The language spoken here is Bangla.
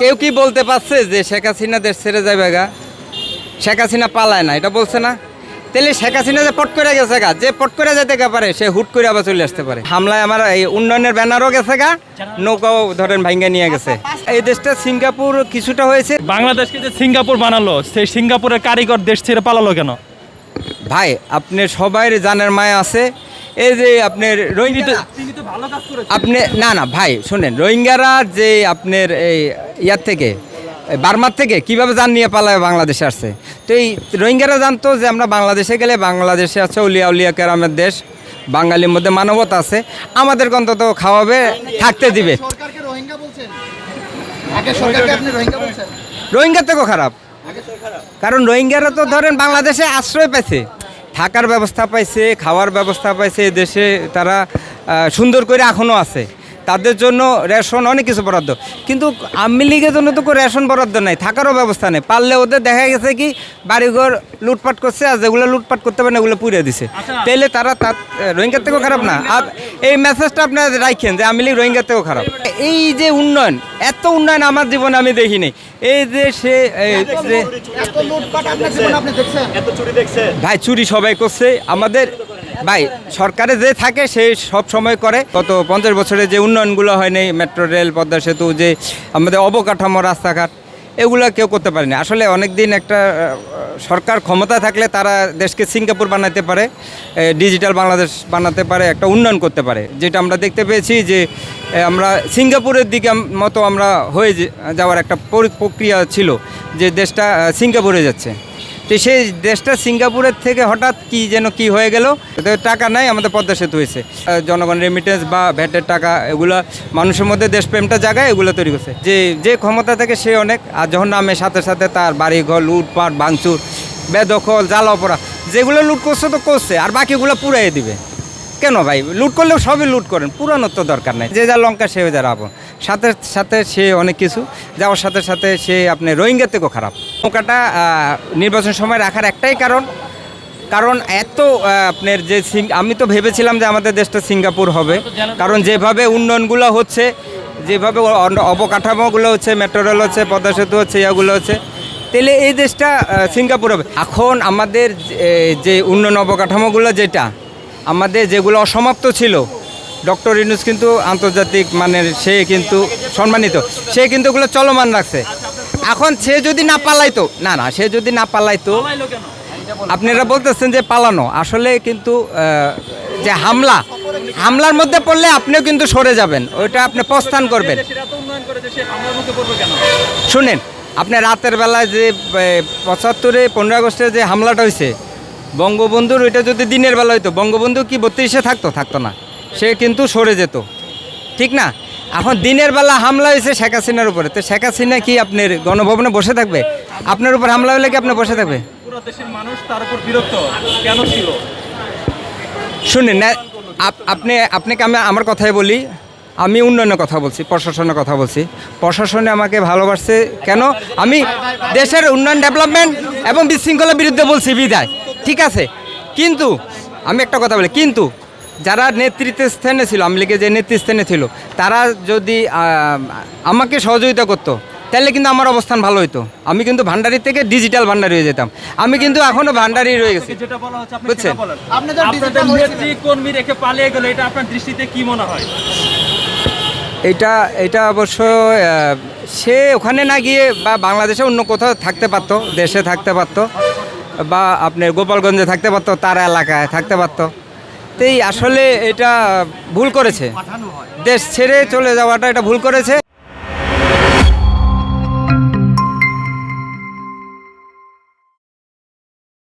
কেউ কি বলতে পারছে যে শেখ হাসিনা দেশ ছেড়ে যাবে গা? শেখ হাসিনা পালায় না এটা বলছে না? তাহলে শেখ হাসিনা যে পট করে গেছে গা যে পট করে যেতে গা পারে সে হুট করে আবার চলে আসতে পারে। হামলায় আমার এই উন্নয়নের ব্যানারও গেছে গা নৌকাও ধরেন ভাঙ্গা নিয়ে গেছে। এই দেশটা সিঙ্গাপুর কিছুটা হয়েছে। বাংলাদেশকে যে সিঙ্গাপুর বানালো সেই সিঙ্গাপুরের কারিগর দেশ ছেড়ে পালালো কেন? ভাই আপনি সবাই জানের মায়া আছে। এই যে আপনার রোহিঙ্গা তো ভালো কাজ করেছে আপনি না না ভাই শোনেন রোহিঙ্গারা যে আপনার এই ইয়ার থেকে বার্মার থেকে কীভাবে যান নিয়ে পালায় বাংলাদেশে আসছে। তো এই রোহিঙ্গারা জানতো যে আমরা বাংলাদেশে গেলে বাংলাদেশে আছে উলিয়া উলিয়া কেরামের দেশ বাঙালির মধ্যে মানবতা আছে আমাদের অন্তত খাওয়াবে থাকতে দিবে। সরকারকে রোহিঙ্গা বলছেন? আগে সরকারকে আপনি রোহিঙ্গা বলছেন? রোহিঙ্গার থেকেও খারাপ। কারণ রোহিঙ্গারা তো ধরেন বাংলাদেশে আশ্রয় পাইছে থাকার ব্যবস্থা পাইছে খাওয়ার ব্যবস্থা পাইছে দেশে তারা সুন্দর করে এখনও আছে। তাদের জন্য রেশন অনেক কিছু বরাদ্দ। কিন্তু আওয়ামী লীগের জন্য তো কোনো রেশন বরাদ্দ নাই থাকারও ব্যবস্থা নেই। পারলে ওদের দেখা গেছে কি বাড়িঘর লুটপাট করছে আর যেগুলো লুটপাট করতে পারে না ওগুলো পুড়িয়ে দিছে। তাইলে তারা তার রোহিঙ্গার থেকেও খারাপ না। আর এই মেসেজটা আপনারা রাখেন যে লীগ রোহিঙ্গার থেকেও খারাপ। এই যে উন্নয়ন এত উন্নয়ন আমার জীবনে আমি দেখিনি। এই যে সে এই যে এত লুটপাট আপনার জীবনে আপনি দেখছেন? ভাই চুরি সবাই করছে। আমাদের ভাই সরকারে যে থাকে সে সব সময় করে। গত পঞ্চাশ বছরে যে উন্নয়নগুলো হয়নি মেট্রো রেল পদ্মা সেতু যে আমাদের অবকাঠামো রাস্তাঘাট এগুলো কেউ করতে পারেনি আসলে অনেক দিন একটা সরকার ক্ষমতা থাকলে তারা দেশকে সিঙ্গাপুর বানাতে পারে ডিজিটাল বাংলাদেশ বানাতে পারে, একটা উন্নয়ন করতে পারে। যেটা আমরা দেখতে পেয়েছি যে আমরা সিঙ্গাপুরের দিকে মতো আমরা হয়ে যাওয়ার একটা প্রক্রিয়া ছিল যে দেশটা সিঙ্গাপুরে যাচ্ছে। তো সেই দেশটা সিঙ্গাপুরের থেকে হঠাৎ কি যেন কি হয়ে গেল? টাকা নাই, আমাদের পদ্মা সেতু হয়েছে। জনগণ রেমিটেন্স বা ভ্যাটের টাকা, এগুলো মানুষের মধ্যে দেশপ্রেমটা জায়গায় এগুলো তৈরি করছে। যে যে ক্ষমতা থেকে সে অনেক, আর যখন নামে সাথে সাথে তার বাড়ি ঘর লুটপাট, ভাঙচুর, বেদখল জাল অপরা যেগুলো লুট করছে তো করছে, আর বাকিগুলো পুরাই দিবে। কেন ভাই? লুট করলেও সবই লুট করেন, পুরানোর তো দরকার নাই। যে যা লঙ্কা, সে যা রাবণ। সাথে সাথে সে অনেক কিছু। যাওয়ার সাথে সাথে সে আপনি রোহিঙ্গার থেকেও খারাপ। নৌকাটা নির্বাচন সময় রাখার একটাই কারণ। কারণ এত আপনার যে আমি তো ভেবেছিলাম যে আমাদের দেশটা সিঙ্গাপুর হবে। কারণ যেভাবে উন্নয়নগুলো হচ্ছে, যেভাবে অবকাঠামোগুলো হচ্ছে মেট্রো রেল হচ্ছে, পদ্মা সেতু হচ্ছে, এগুলো হচ্ছে, তাহলে এই দেশটা সিঙ্গাপুর হবে। এখন আমাদের যে উন্নয়ন অবকাঠামোগুলো যেটা, আমাদের যেগুলো অসমাপ্ত ছিল ডক্টর ইনুস কিন্তু আন্তর্জাতিক মানের সে কিন্তু সম্মানিত। সে কিন্তু ওগুলো চলমান রাখছে। এখন সে যদি না পালাইতো না না সে যদি না পালাইতো আপনারা বলতেছেন যে পালানো। আসলে কিন্তু যে হামলা হামলার মধ্যে পড়লে আপনিও কিন্তু সরে যাবেন। ওইটা আপনি প্রস্থান করবেন। শুনেন আপনি রাতের বেলায় যে পঁচাত্তরে পনেরো আগস্টে যে হামলাটা হয়েছে বঙ্গবন্ধুর ওইটা যদি দিনের বেলা হইতো বঙ্গবন্ধু কি বত্রিশে থাকতো? থাকতো না। সে কিন্তু সরে যেত। ঠিক না? এখন দিনের বেলা হামলা হয়েছে শেখ হাসিনার উপরে। তো শেখ হাসিনা কি আপনার গণভবনে বসে থাকবে? আপনার উপর হামলা হলে কি আপনি বসে থাকবে? মানুষ তার উপর বিরক্ত। কেন ছিল? শুনেন না আপনি আপনাকে আমি আমার কথাই বলি? আমি উন্নয়নের কথা বলছি প্রশাসনের কথা বলছি। প্রশাসনে আমাকে ভালোবাসছে। কেন? আমি দেশের উন্নয়ন ডেভেলপমেন্ট এবং বিশৃঙ্খলার বিরুদ্ধে বলছি বিদায়। ঠিক আছে? কিন্তু আমি একটা কথা বলি কিন্তু যারা নেতৃত্ব স্থানে ছিল আওয়ামী লীগের যে নেতৃস্থানে ছিল তারা যদি আমাকে সহযোগিতা করতো তাহলে কিন্তু আমার অবস্থান ভালো হতো আমি কিন্তু ভান্ডারি থেকে ডিজিটাল ভান্ডারি হয়ে যেতাম। আমি কিন্তু এখনও ভান্ডারি রয়ে গেছি। যেটা বলা হচ্ছে আপনি বুঝছেন? মনে হয়? এটা এটা অবশ্য সে ওখানে না গিয়ে বা বাংলাদেশে অন্য কোথাও থাকতে পারতো দেশে থাকতে পারতো বা আপনার গোপালগঞ্জে থাকতে পারতো তার এলাকায় থাকতে পারতো। এই আসলে এটা ভুল করেছে। দেশ ছেড়ে চলে যাওয়াটা এটা ভুল করেছে।